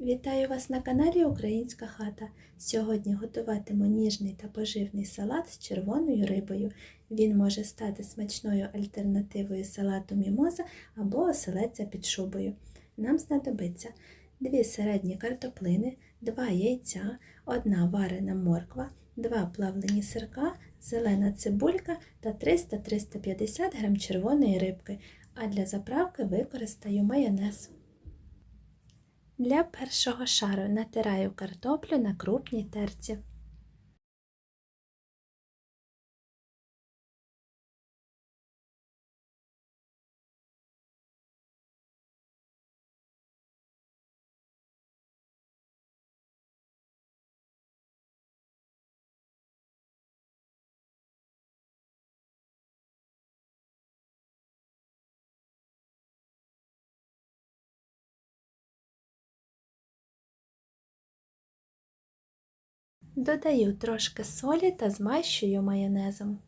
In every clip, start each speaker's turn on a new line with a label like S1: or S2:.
S1: Вітаю вас на каналі Українська хата. Сьогодні готуватиму ніжний та поживний салат з червоною рибою. Він може стати смачною альтернативою салату мімоза або оселедця під шубою. Нам знадобиться 2 середні картоплини, 2 яйця, 1 варена морква, 2 плавлені сирка, зелена цибулька та 300-350 г червоної рибки. А для заправки використаю майонез. Для першого шару натираю картоплю на крупній терці. Додаю трошки солі та змащую майонезом.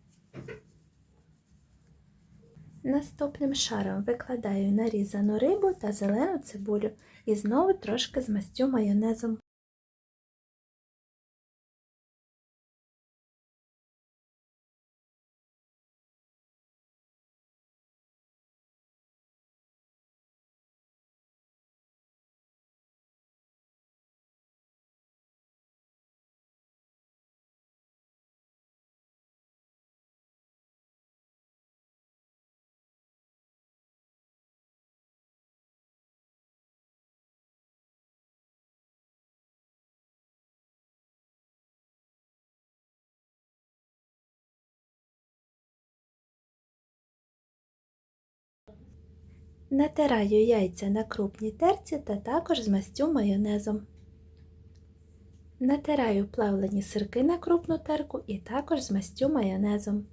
S1: Наступним шаром викладаю нарізану рибу та зелену цибулю і знову трошки змастю майонезом. Натираю яйця на крупній терці та також змастю майонезом. Натираю плавлені сирки на крупну терку і також змастю майонезом.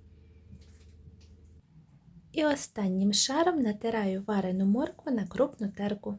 S1: І останнім шаром натираю варену моркву на крупну терку.